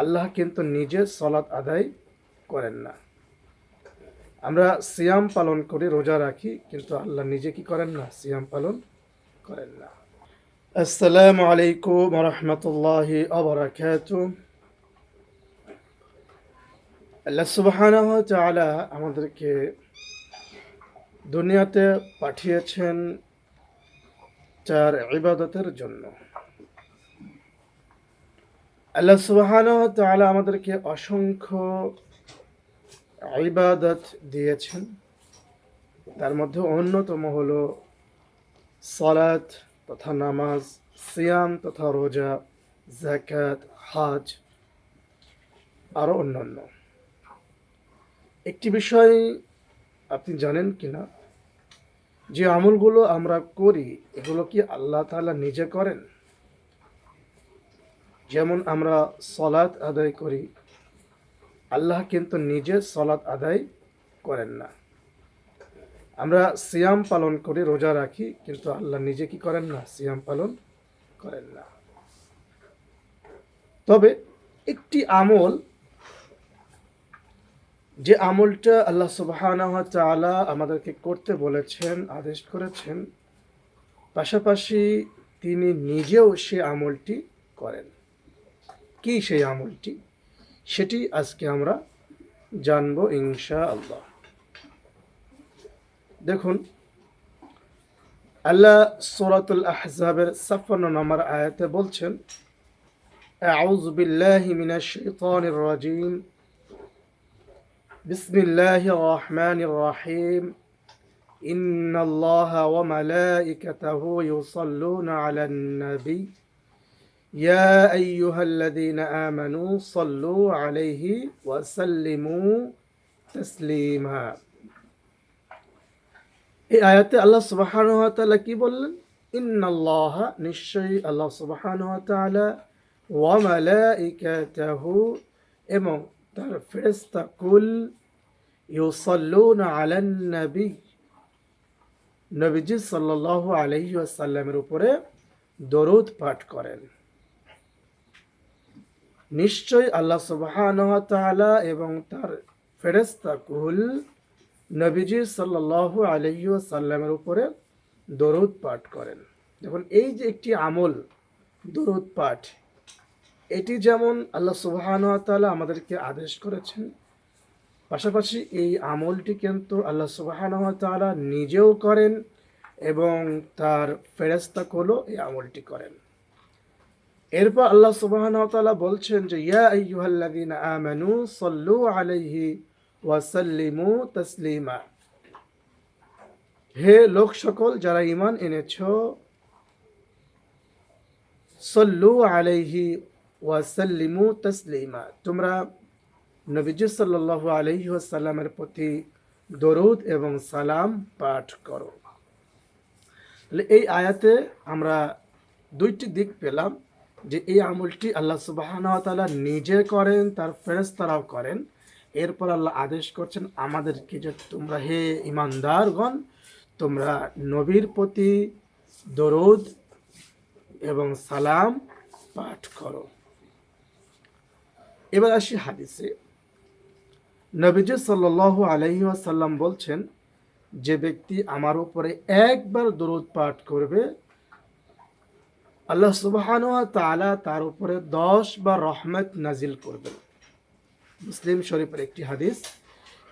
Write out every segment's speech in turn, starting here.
আল্লাহ কিন্তু নিজে সলাৎ আদায় করেন না। আমরা সিয়াম পালন করি রোজা রাখি, কিন্তু আল্লাহ নিজে কি করেন না? সিয়াম পালন করেন না। আসসালামু আলাইকুম রহমতুল্লাহ আবরাকাত আল্লাহ ওয়া আমাদেরকে দুনিয়াতে পাঠিয়েছেন চার ইবাদতের জন্য। আল্লাহ সুবহানাহু ওয়া তাআলা আমাদেরকে অসংখ্য ইবাদত দিয়েছেন। তার মধ্যে অন্যতম হল সলাত তথা নামাজ, সিয়াম তথা রোজা জাকাত হাজ আরও অন্যান্য। একটি বিষয় আপনি জানেন কি না যে আমলগুলো আমরা করি, এগুলো কি আল্লাহ তালা নিজে করেন? যেমন আমরা সলাৎ আদায় করি, আল্লাহ কিন্তু নিজে সলাৎ আদায় করেন না। আমরা সিয়াম পালন করি, রোজা রাখি, কিন্তু আল্লাহ নিজে কি করেন না? সিয়াম পালন করেন না। তবে একটি আমল, যে আমলটা আল্লাহ সুবহানাহু ওয়া তাআলা আমাদেরকে করতে বলেছেন, আদেশ করেছেন, পাশাপাশি তিনি নিজেও সে আমলটি করেন। কি সেই আমলটি সেটি আজকে আমরা জানবো ইনশা আল্লাহ দেখুন আল্লাহ সূরাতুল আহজাবের 56 নম্বর আয়াতে বলছেন আউযু বিল্লাহি মিনাশ শাইতানির রাজিম بسم الله الرحمن الرحيم إن الله وملائكته يصلون على النبي يا أيها الذين آمنوا صلوا عليه وسلموا تسليما এই আয়াতে আল্লাহ সুবহানাহু ওয়া তাআলা কি বললেন ইন্নাল্লাহ নিশ্চয়ই আল্লাহ সুবহানাহু ওয়া তাআলা ওয়া মালাইকাতাহু এবং তার ফেরেশতা কুল ইউসাল্লুনা আলান নবী নবীজি সাল্লাল্লাহু আলাইহি ওয়াসাল্লামের উপরে দরুদ পাঠ করেন নিশ্চয় আল্লাহ সুবহানাহু ওয়া এবং তার ফেরেশতা কুল নবীজি সাল্লাল্লাহু আলাইহি ওয়াসাল্লামের উপরে দরুদ পাঠ করেন। দেখুন, এই যে একটি আমল, দরুদ পাঠ, এটি যেমন আল্লাহ সুবহানাহু ওয়া তাআলা আমাদেরকে আদেশ করেছেন, পাশাপাশি এই আমলটি কিন্তু আল্লাহ সুবহানাহু ওয়া তাআলা নিজেও করেন এবং তার ফেরেশতা কুলও এই আমলটি করেন। এরপর আল্লাহ সুবহানাহু ওয়া বলছেন যে, ইয়া আইয়ুহাল্লাযীনা আমানু সাল্লু আলাইহি ওয়া সাল্লিমু তাসলিমা। হে লোক সকল, যারা ঈমান এনেছো, সল্লু আলাইহি ওয়া সাল্লিমু তাসলিমা। তোমরা নবীজি সাল্লাল্লাহু আলাইহি ওয়াসাল্লামের প্রতি দরুদ এবং সালাম পাঠ করো। এই আয়াতে আমরা দুইটি দিক পেলাম। যে এই আমলটি আল্লাহ তাআলা নিজে করেন, তার ফেরেশতারাও করেন। এরপর আল্লাহ আদেশ করছেন, আমাদেরকে যে তোমরা হে ইমানদারগণ তোমরা নবীর প্রতি দরুদ এবং সালাম পাঠ করো। এবার আসি হাদিসে। নবীজি সাল্লাল্লাহু আলাইহি ওয়াসাল্লাম বলছেন, যে ব্যক্তি আমার উপরে একবার দরুদ পাঠ করবে আল্লাহ সুবহানাহু ওয়া তাআলা তার উপরে দশ বা রহমত নাজিল করবেন। মুসলিম শরীফের একটি হাদিস,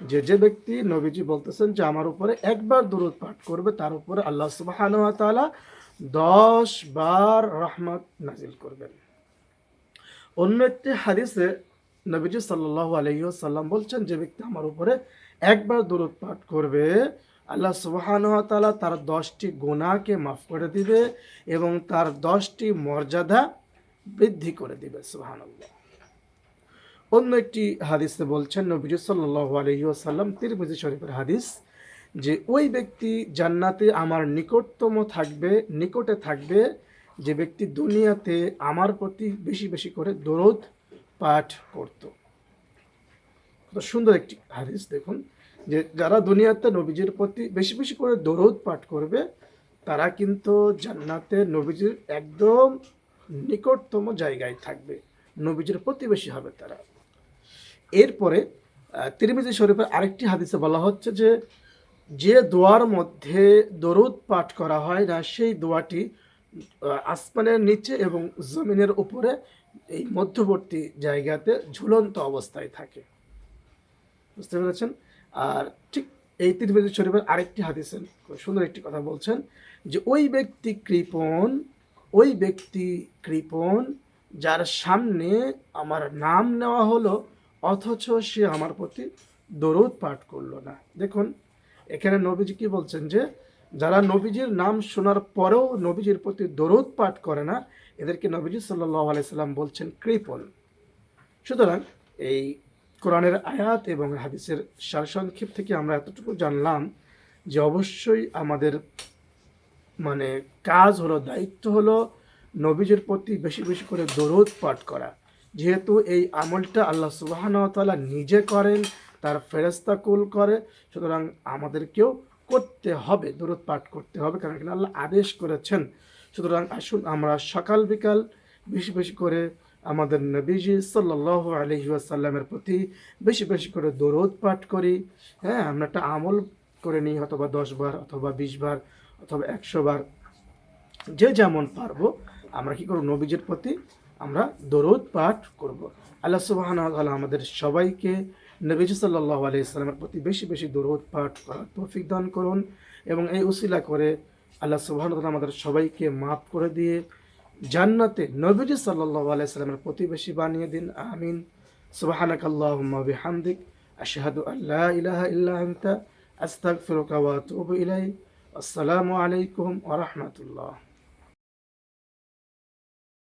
যে যে ব্যক্তি নবীজি বলতেছেন যে আমার উপরে একবার দরুদ পাঠ করবে, তার উপরে আল্লাহ সুবহানাহু ওয়া তাআলা দশ বার রহমত নাজিল করবেন। অন্য একটি হাদিসে নবীজি সাল্লাল্লাহু আলাইহি ওয়াসাল্লাম বলছেন, যে ব্যক্তি আমার উপরে একবার দরুদ পাঠ করবে, আল্লাহ সুবহানাহু ওয়া তার দশটি গুনাহকে মাফ করে দিবে এবং তার দশটি মর্যাদা বৃদ্ধি করে দিবে, সুবহানাল্লাহ। অন্য একটি হাদিসে বলছেন নবীজি সাল্লাল্লাহু আলাইহি ওয়াসাল্লাম, তিরমিজি শরীফের হাদিস, যে ওই ব্যক্তি জান্নাতে আমার নিকটতম থাকবে, নিকটে থাকবে, যে ব্যক্তি দুনিয়াতে আমার প্রতি বেশি বেশি করে দরদ পাঠ করত। কত সুন্দর একটি হাদিস, দেখুন, যে যারা দুনিয়াতে নবীজির প্রতি বেশি বেশি করে দরদ পাঠ করবে, তারা কিন্তু জান্নাতে নবীজির একদম নিকটতম জায়গায় থাকবে। নবীজির প্রতিবেশী হবে তারা। এরপরে তিরমিজি শরীফের আরেকটি হাদিসে বলা হচ্ছে যে যে দোয়ার মধ্যে দরুদ পাঠ করা হয় না, সেই দোয়াটি আসমানের নিচে এবং জমিনের উপরে এই মধ্যবর্তী জায়গাতে ঝুলন্ত অবস্থায় থাকে। বুঝতে পেরেছেন? আর ঠিক এই তিরমিজি শরীফের আরেকটি হাদিসের খুব সুন্দর একটি কথা বলছেন যে, ওই ব্যক্তি কৃপণ, ওই ব্যক্তি কৃপণ যার সামনে আমার নাম নেওয়া হলো, অথচ সে আমার প্রতি দরুদ পাঠ করল না। দেখুন, এখানে নবীজি কি বলছেন যে, যারা নবীজির নাম শোনার পরেও নবীজির প্রতি দরুদ পাঠ করে না, এদেরকে নবীজি সাল্লাহ আলাইসাল্লাম বলছেন কৃপণ। সুতরাং এই কোরআনের আয়াত এবং হাদিসের সারসংক্ষেপ থেকে আমরা এতটুকু জানলাম যে অবশ্যই আমাদের মানে কাজ হলো, দায়িত্ব হলো নবীজের প্রতি বেশি বেশি করে দরুদ পাঠ করা। যেহেতু এই আমলটা আল্লাহ সুবাহানতালা নিজে করেন, তার ফেরেস্তা কুল করে, সুতরাং আমাদেরকেও করতে হবে, দরুদ পাঠ করতে হবে, কারণ এখানে আল্লাহ আদেশ করেছেন। সুতরাং আসুন আমরা সকাল বিকাল বেশি বেশি করে আমাদের নবীজি সাল্লাহ আলহি আসাল্লামের প্রতি বেশি বেশি করে দরুদ পাঠ করি। হ্যাঁ আমরা একটা আমল করে নিই, অথবা দশ বার, অথবা বিশ বার, অথবা একশো বার, যে যেমন পারব, আমরা কি করব? নবীজির প্রতি আমরা দরুদ পাঠ করব। আল্লাহ সুবাহান তালা আমাদের সবাইকে নবীজি সাল্লাহ আলি ইসলামের প্রতি বেশি বেশি দরুদ পাঠ করার তৌফিক দান করুন এবং এই উসিলা করে আল্লাহ সুবাহান তালা আমাদের সবাইকে মাফ করে দিয়ে জান্নাতে নবীজি সাল্লাহ আলাইসাল্লামের প্রতিবেশী বানিয়ে দিন, আমিন। সুবাহানাক আল্লাহুম্মা বিহামদিক, আশহাদু আল্লা ইলাহা ইল্লা আনতা, আস্তাগফিরুকা ওয়া আতুবু ইলাইক। আসসালামু আলাইকুম ওয়া রাহমাতুল্লাহ।